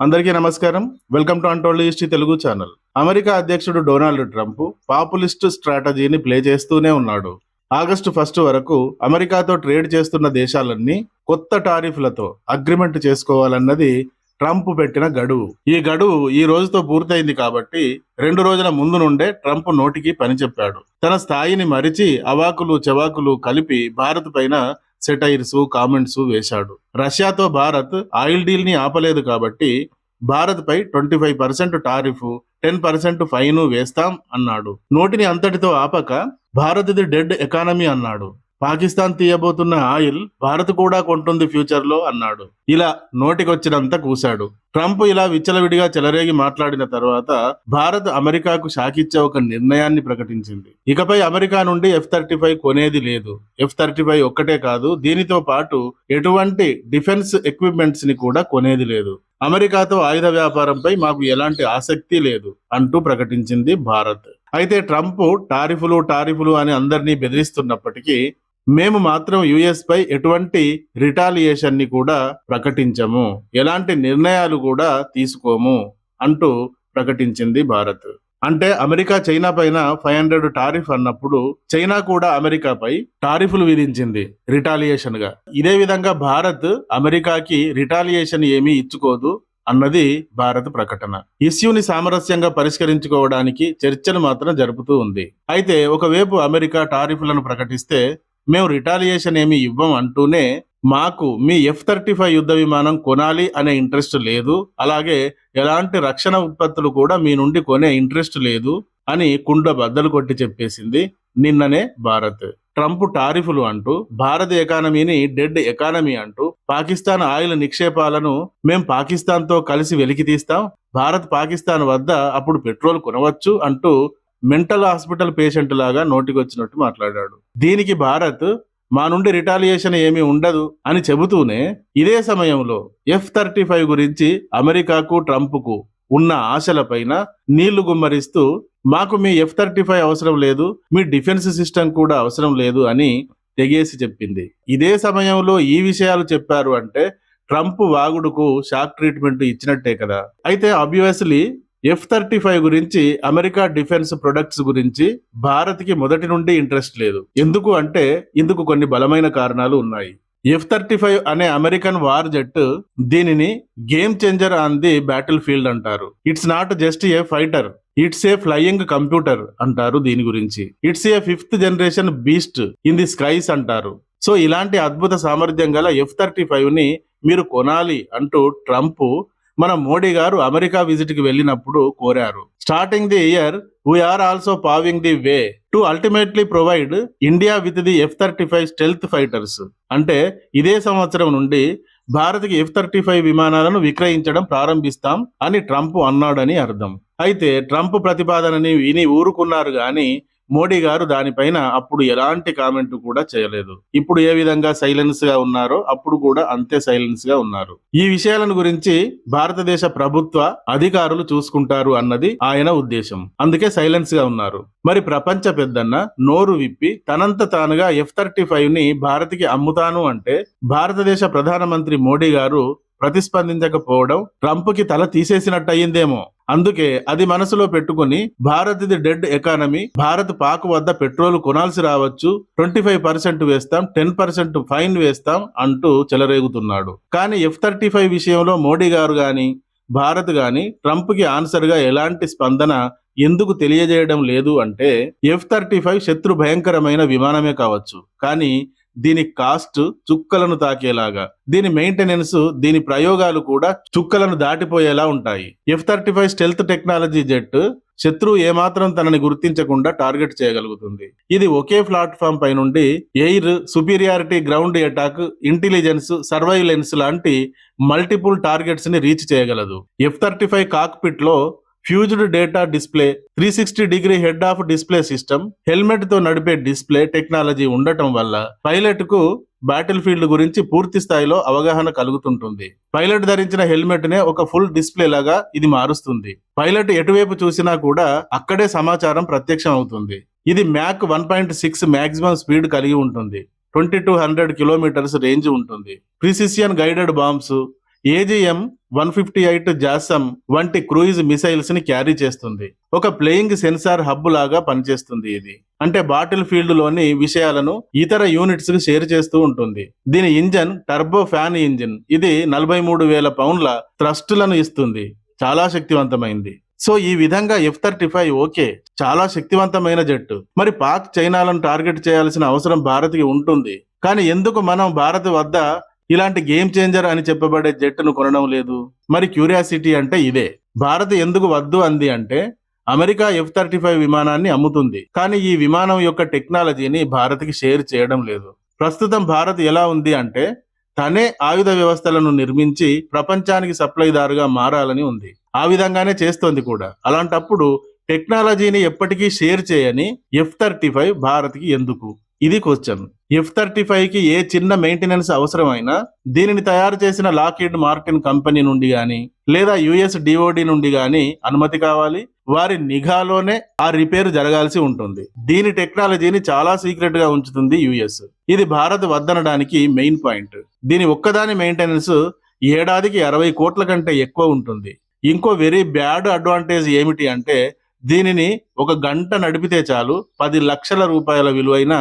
అందరికీ నమస్కారం. Welcome to untold history Telugu channel. America అధ్యక్షుడు డొనాల్డ్ ట్రంప్ పాపులిస్ట్ స్ట్రాటజీని ప్లే చేస్తూనే ఉన్నాడు. ఆగస్టు ఫస్ట్ వరకు అమెరికాతో ట్రేడ్ చేస్తున్న దేశాలన్నీ కొత్త టారిఫ్లతో అగ్రిమెంట్ చేసుకోవాలన్నది ట్రంప్ పెట్టిన గడువు. ఈ గడువు ఈ రోజుతో పూర్తయింది కాబట్టి రెండు రోజుల ముందు నుండే ట్రంప్ నోటికి పని చెప్పాడు. తన స్థాయిని మరిచి అవాకులు చవాకులు కలిపి భారత్ పైన సెటైర్స్ కామెంట్స్ వేశాడు. రష్యాతో భారత్ ఆయిల్ డీల్ని ఆపలేదు కాబట్టి భారత్ పై twenty five percent tariff ten percent fine వేస్తాం అన్నాడు. నోటిని అంతటితో ఆపక భారత్ది డెడ్ ఎకానమీ అన్నాడు. పాకిస్తాన్ తీయబోతున్న ఆయిల్ భారత్ కూడా కొంటుంది ఫ్యూచర్లో అన్నాడు. ఇలా నోటికొచ్చినంత కూశాడు. ట్రంప్ ఇలా విచ్చలవిడిగా చెలరేగి మాట్లాడిన తర్వాత భారత్ అమెరికాకు షాకిచ్చే ఒక నిర్ణయాన్ని ప్రకటించింది. ఇకపై అమెరికా నుండి ఎఫ్ థర్టీ ఫైవ్ కొనేది లేదు. ఎఫ్ థర్టీ ఫైవ్ ఒక్కటే కాదు దీనితో పాటు ఎటువంటి డిఫెన్స్ ఎక్విప్మెంట్స్ని కూడా కొనేది లేదు. అమెరికాతో ఆయుధ వ్యాపారంపై మాకు ఎలాంటి ఆసక్తి లేదు అంటూ ప్రకటించింది భారత్. అయితే ట్రంప్ టారిఫులు టారిఫులు అని అందరినీ బెదిరిస్తున్నప్పటికీ మేము మాత్రం యుఎస్ పై ఎటువంటి రిటాలియేషన్ని కూడా ప్రకటించము. ఎలాంటి నిర్ణయాలు కూడా తీసుకోము అంటూ ప్రకటించింది భారత్. అంటే అమెరికా చైనా పైన ఫైవ్ హండ్రెడ్ టారిఫ్ అన్నప్పుడు చైనా కూడా అమెరికాపై టారిఫ్లు విధించింది రిటాలియేషన్గా. ఇదే విధంగా భారత్ అమెరికాకి రిటాలియేషన్ ఏమీ ఇచ్చుకోదు అన్నది భారత్ ప్రకటన. ఇష్యూని సామరస్యంగా పరిష్కరించుకోవడానికి చర్చలు మాత్రం జరుపుతూ ఉంది. అయితే ఒకవైపు అమెరికా టారిఫ్లను ప్రకటిస్తే మేము రిటాలియేషన్ ఏమి ఇవ్వం అంటూనే మాకు మీ ఎఫ్ థర్టీ ఫైవ్ యుద్ధ విమానం కొనాలి అనే ఇంట్రెస్ట్ లేదు. అలాగే ఎలాంటి రక్షణ ఉత్పత్తులు కూడా మీ నుండి కొనే ఇంట్రెస్ట్ లేదు అని కుండ బద్దలు కొట్టి చెప్పేసింది నిన్ననే భారత్. ట్రంప్ టారిఫులు అంటూ భారత ఎకానమీని డెడ్ ఎకానమీ అంటూ పాకిస్తాన్ ఆయిల్ నిక్షేపాలను మేం పాకిస్తాన్తో కలిసి వెలికి తీస్తాం భారత్ పాకిస్తాన్ వద్ద అప్పుడు పెట్రోల్ కొనవచ్చు అంటూ మెంటల్ హాస్పిటల్ పేషెంట్ లాగా నోటికి వచ్చినట్టు మాట్లాడాడు. దీనికి భారత్ మా నుండి రిటాలియేషన్ ఏమీ ఉండదు అని చెబుతూనే ఇదే సమయంలో ఎఫ్ థర్టీ ఫైవ్ గురించి అమెరికాకు ట్రంప్కు ఉన్న ఆశలపైన నీళ్ళు గుమ్మరిస్తూ మాకు మీ ఎఫ్ థర్టీ ఫైవ్ అవసరం లేదు మీ డిఫెన్స్ సిస్టమ్ కూడా అవసరం లేదు అని తెగేసి చెప్పింది. ఇదే సమయంలో ఈ విషయాలు చెప్పారు అంటే ట్రంప్ వాగుడుకు షాక్ ట్రీట్మెంట్ ఇచ్చినట్టే కదా. అయితే ఆబ్వియస్లీ ఎఫ్ థర్టీ ఫైవ్ గురించి అమెరికా డిఫెన్స్ ప్రొడక్ట్స్ గురించి భారత్కి మొదటి నుండి ఇంట్రెస్ట్ లేదు. ఎందుకు అంటే ఇందుకు కొన్ని బలమైన కారణాలు ఉన్నాయి. ఎఫ్ థర్టీ ఫైవ్ అనే అమెరికన్ వార్ జెట్ దీనిని game changer on the battlefield అంటారు. It's not just a fighter it's a flying computer అంటారు దీని గురించి. It's a fifth generation beast in the skies అంటారు. సో ఇలాంటి అద్భుత సామర్థ్యం గల ఎఫ్ థర్టీ ఫైవ్ని మీరు కొనాలి అంటూ ట్రంప్ మన మోడీ గారు అమెరికా విజిట్కి వెళ్ళినప్పుడు కోరారు. Starting the year we are also paving the way to ultimately provide India with the F thirty five stealth fighters అంటే ఇదే సంవత్సరం నుండి భారత్కి ఎఫ్ థర్టీ ఫైవ్ విమానాలను విక్రయించడం ప్రారంభిస్తాం అని ట్రంప్ అన్నాడని అర్థం. అయితే ట్రంప్ ప్రతిపాదనని విని ఊరుకున్నారు కానీ మోడీ గారు దానిపైన అప్పుడు ఎలాంటి కామెంట్ కూడా చేయలేదు. ఇప్పుడు ఏ విధంగా సైలెన్స్గా ఉన్నారో అప్పుడు కూడా అంతే సైలెన్స్గా ఉన్నారు. ఈ విషయాలను గురించి భారతదేశ ప్రభుత్వ అధికారులు చూసుకుంటారు అన్నది ఆయన ఉద్దేశం. అందుకే సైలెన్స్గా ఉన్నారు. మరి ప్రపంచ పెద్దన్న నోరు విప్పి తనంత తానుగా ఎఫ్ థర్టీ ఫైవ్ని భారత్కి అమ్ముతాను అంటే భారతదేశ ప్రధానమంత్రి మోడీ గారు ప్రతిస్పందించకపోవడం ట్రంప్కి తల తీసేసినట్టు అయ్యిందేమో అందుకే అది మనసులో పెట్టుకుని Bharat the dead economy Bharat Pak వద్ద పెట్రోల్ కొనాల్సి రావచ్చు ట్వంటీ ఫైవ్ పర్సెంట్ వేస్తాం టెన్ పర్సెంట్ ఫైన్ వేస్తాం అంటూ చెలరేగుతున్నాడు. కానీ ఎఫ్ థర్టీ ఫైవ్ విషయంలో మోడీ గారు గాని భారత్ గాని ట్రంప్కి ఆన్సర్గా ఎలాంటి స్పందన ఎందుకు తెలియజేయడం లేదు అంటే ఎఫ్ థర్టీ ఫైవ్ శత్రు భయంకరమైన విమానమే కావచ్చు. కానీ దీని కాస్ట్ చుక్కలను తాకేలాగా దీని మెయింటెనెన్స్ దీని ప్రయోగాలు కూడా చుక్కలను దాటిపోయేలా ఉంటాయి. F thirty five stealth technology jet శత్రువు ఏమాత్రం తనని గుర్తించకుండా టార్గెట్ చేయగలుగుతుంది. ఇది ఒకే ప్లాట్ఫామ్ పై నుండి air superiority ground attack intelligence surveillance లాంటి మల్టిపుల్ టార్గెట్స్ని రీచ్ చేయగలదు. F thirty five కాక్పిట్లో fused data display three sixty degree head of display system హెల్మెట్తో నడిపే డిస్ప్లే టెక్నాలజీ ఉండటం వల్ల పైలట్కు బ్యాటిల్ ఫీల్డ్ గురించి పూర్తి స్థాయిలో అవగాహన కలుగుతుంటుంది. పైలట్ ధరించిన హెల్మెట్ నే ఒక ఫుల్ డిస్ప్లే లాగా ఇది మారుస్తుంది. పైలట్ ఎటువైపు చూసినా కూడా అక్కడే సమాచారం ప్రత్యక్షం అవుతుంది. ఇది Mach one point six maximum speed కలిగి ఉంటుంది. Twenty two hundred kilometres range ఉంటుంది. Precision guided bombs AGM one fifty eight JASSM వంటి క్రూయిజ్ మిసైల్స్ని క్యారీ చేస్తుంది. ఒక ప్లేయింగ్ సెన్సార్ హబ్ లాగా పనిచేస్తుంది ఇది. అంటే బాటిల్ ఫీల్డ్లోని విషయాలను ఇతర యూనిట్స్కి షేర్ చేస్తూ ఉంటుంది. దీని ఇంజన్ టర్బో ఫ్యాన్ ఇంజిన్. ఇది నలభై మూడు వేల పౌండ్ల థ్రస్టులను ఇస్తుంది. చాలా శక్తివంతమైంది. సో ఈ విధంగా ఎఫ్ థర్టీ ఫైవ్ ఓకే. చాలా శక్తివంతమైన జట్టు. మరి పాక్ చైనాలను టార్గెట్ చేయాల్సిన అవసరం భారత్కి ఉంటుంది. కానీ ఎందుకు మనం భారత్ వద్ద ఇలాంటి గేమ్ చేంజర్ అని చెప్పబడే జట్టును కొనడం లేదు. మరి క్యూరియాసిటీ అంటే ఇదే. భారత్ ఎందుకు వద్దు అంది అంటే అమెరికా ఎఫ్ థర్టీ ఫైవ్ విమానాన్ని అమ్ముతుంది. కానీ ఈ విమానం యొక్క టెక్నాలజీని భారత్కి షేర్ చేయడం లేదు. ప్రస్తుతం భారత్ ఎలా ఉంది అంటే తనే ఆయుధ వ్యవస్థలను నిర్మించి ప్రపంచానికి సప్లైదారుగా మారాలని ఉంది. ఆ విధంగానే చేస్తోంది కూడా. అలాంటప్పుడు టెక్నాలజీని ఎప్పటికీ షేర్ చేయని ఎఫ్ థర్టీ ఫైవ్ భారత్కి ఎందుకు? ఇది క్వశ్చన్ ఎఫ్ థర్టీ ఫైవ్కి ఏ చిన్న మెయింటెనెన్స్ అవసరమైనా దీనిని తయారు చేసిన లాకిడ్ మార్టిన్ కంపెనీ నుండి గాని లేదా యుఎస్ డిఓడి నుండి గాని అనుమతి కావాలి. వారి నిఘాలోనే ఆ రిపేర్ జరగాల్సి ఉంటుంది. దీని టెక్నాలజీని చాలా సీక్రెట్గా ఉంచుతుంది యుఎస్ ఇది భారత్ వద్దనడానికి మెయిన్ పాయింట్ దీని ఒక్కదాని మెయింటెనెన్స్ ఏడాదికి అరవై కోట్ల కంటే ఎక్కువ ఉంటుంది. ఇంకో వెరీ బ్యాడ్ అడ్వాంటేజ్ ఏమిటి అంటే దీనిని ఒక గంట నడిపితే చాలు పది లక్షల రూపాయల విలువైన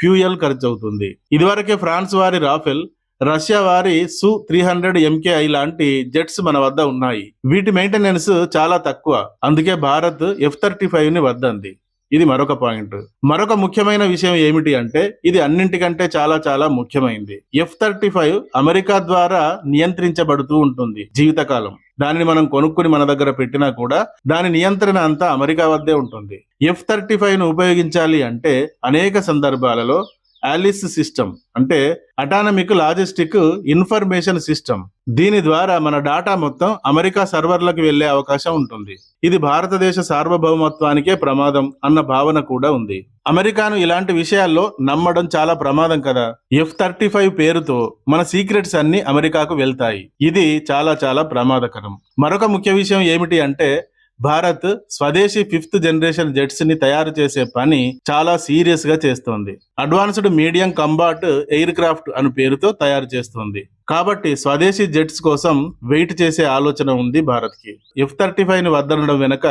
ఫ్యూయల్ ఖర్చు అవుతుంది ఇదివరకే ఫ్రాన్స్ వారి రాఫెల్ రష్యా వారి సు త్రీ హండ్రెడ్ ఎంకేఐ లాంటి జెట్స్ మన వద్ద ఉన్నాయి. వీటి మెయింటెనెన్స్ చాలా తక్కువ. అందుకే భారత్ ఎఫ్ థర్టీ ఫైవ్ని వద్దంది. ఇది మరొక పాయింట్. మరొక ముఖ్యమైన విషయం ఏమిటి అంటే ఇది అన్నింటికంటే చాలా చాలా ముఖ్యమైనది ఎఫ్ థర్టీ ఫైవ్ అమెరికా ద్వారా నియంత్రించబడుతూ ఉంటుంది జీవితకాలం. దానిని మనం కొనుక్కుని మన దగ్గర పెట్టినా కూడా దాని నియంత్రణ అంతా అమెరికా వద్దే ఉంటుంది. ఎఫ్ థర్టీ ఫైవ్ను ఉపయోగించాలి అంటే అనేక సందర్భాలలో ఆలిస్ సిస్టమ్ అంటే అటానమిక్ లాజిస్టిక్ ఇన్ఫర్మేషన్ సిస్టమ్ దీని ద్వారా మన డాటా మొత్తం అమెరికా సర్వర్లకు వెళ్ళే అవకాశం ఉంటుంది. ఇది భారతదేశ సార్వభౌమత్వానికే ప్రమాదం అన్న భావన కూడా ఉంది. అమెరికాను ఇలాంటి విషయాల్లో నమ్మడం చాలా ప్రమాదం కదా? ఎఫ్ థర్టీ ఫైవ్ పేరుతో మన సీక్రెట్స్ అన్ని అమెరికాకు వెళ్తాయి. ఇది చాలా చాలా ప్రమాదకరం. మరొక ముఖ్య విషయం ఏమిటి అంటే భారత్ స్వదేశీ ఫిఫ్త్ జనరేషన్ జెట్స్ని తయారు చేసే పని చాలా సీరియస్గా చేస్తోంది. Advanced medium combat aircraft అను పేరుతో తయారు చేస్తోంది. కాబట్టి స్వదేశీ జెట్స్ కోసం వెయిట్ చేసే ఆలోచన ఉంది భారత్కి ఎఫ్ థర్టీ ఫైవ్ని వద్దనడం వెనక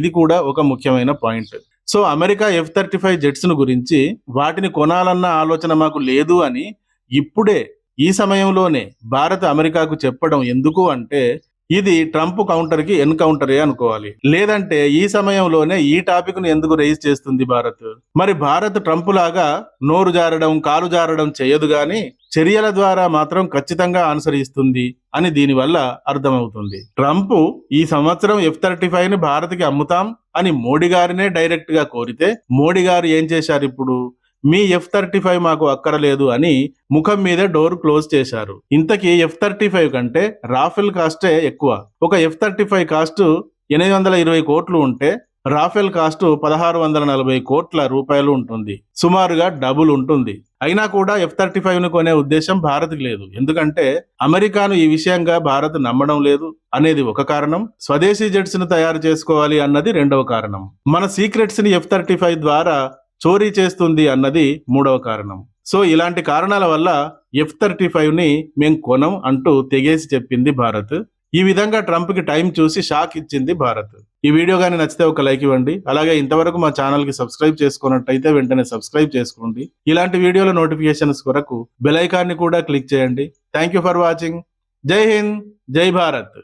ఇది కూడా ఒక ముఖ్యమైన point. So America F thirty five జెట్స్ను గురించి వాటిని కొనాలన్న ఆలోచన మాకు లేదు అని ఇప్పుడే ఈ సమయంలోనే భారత్ అమెరికాకు చెప్పడం ఎందుకు అంటే ఇది ట్రంప్ కౌంటర్కి ఎన్కౌంటరే అనుకోవాలి. లేదంటే ఈ సమయంలోనే ఈ టాపిక్ను ఎందుకు రైజ్ చేస్తుంది భారత్? మరి భారత్ ట్రంప్ లాగా నోరు జారడం కాలు జారడం చేయదు గాని చర్యల ద్వారా మాత్రం ఖచ్చితంగా ఆన్సర్ ఇస్తుంది అని దీనివల్ల అర్థమవుతుంది. ట్రంప్ ఈ సంవత్సరం ఎఫ్ థర్టీ ఫైవ్ని భారత్కి అమ్ముతాం అని మోడీ గారినే డైరెక్ట్గా కోరితే మోడీ గారు ఏం చేశారు ఇప్పుడు మీ ఎఫ్ థర్టీ ఫైవ్ మాకు అక్కరలేదు అని ముఖం మీదే డోర్ క్లోజ్ చేశారు. ఇంతకీ ఎఫ్ థర్టీ ఫైవ్ కంటే రాఫెల్ కాస్టే ఎక్కువ. ఒక ఎఫ్ థర్టీ ఫైవ్ కాస్ట్ ఎనిమిది వందల ఇరవై కోట్లు ఉంటే రాఫెల్ కాస్ట్ పదహారు వందల నలభై కోట్ల రూపాయలు ఉంటుంది. సుమారుగా డబుల్ ఉంటుంది. అయినా కూడా ఎఫ్ థర్టీ ఫైవ్ను కొనే ఉద్దేశం భారత్కి లేదు. ఎందుకంటే అమెరికాను ఈ విషయంగా భారత్ నమ్మడం లేదు అనేది ఒక కారణం. స్వదేశీ జెట్స్ను తయారు చేసుకోవాలి అన్నది రెండవ కారణం. మన సీక్రెట్స్ని ఎఫ్ థర్టీ ఫైవ్ ద్వారా చోరీ చేస్తుంది అన్నది మూడవ కారణం. సో ఇలాంటి కారణాల వల్ల ఎఫ్ థర్టీ ఫైవ్ని మేం కొనం అంటూ తెగేసి చెప్పింది భారత్. ఈ విధంగా ట్రంప్కి టైం చూసి షాక్ ఇచ్చింది భారత్. ఈ వీడియో కానీ నచ్చితే ఒక లైక్ ఇవ్వండి. అలాగే ఇంతవరకు మా ఛానల్కి సబ్స్క్రైబ్ చేసుకున్నట్టయితే వెంటనే సబ్స్క్రైబ్ చేసుకోండి. ఇలాంటి వీడియోల నోటిఫికేషన్స్ కొరకు బెల్ కూడా క్లిక్ చేయండి. Thank you for watching. జై హింద్ జై భారత్.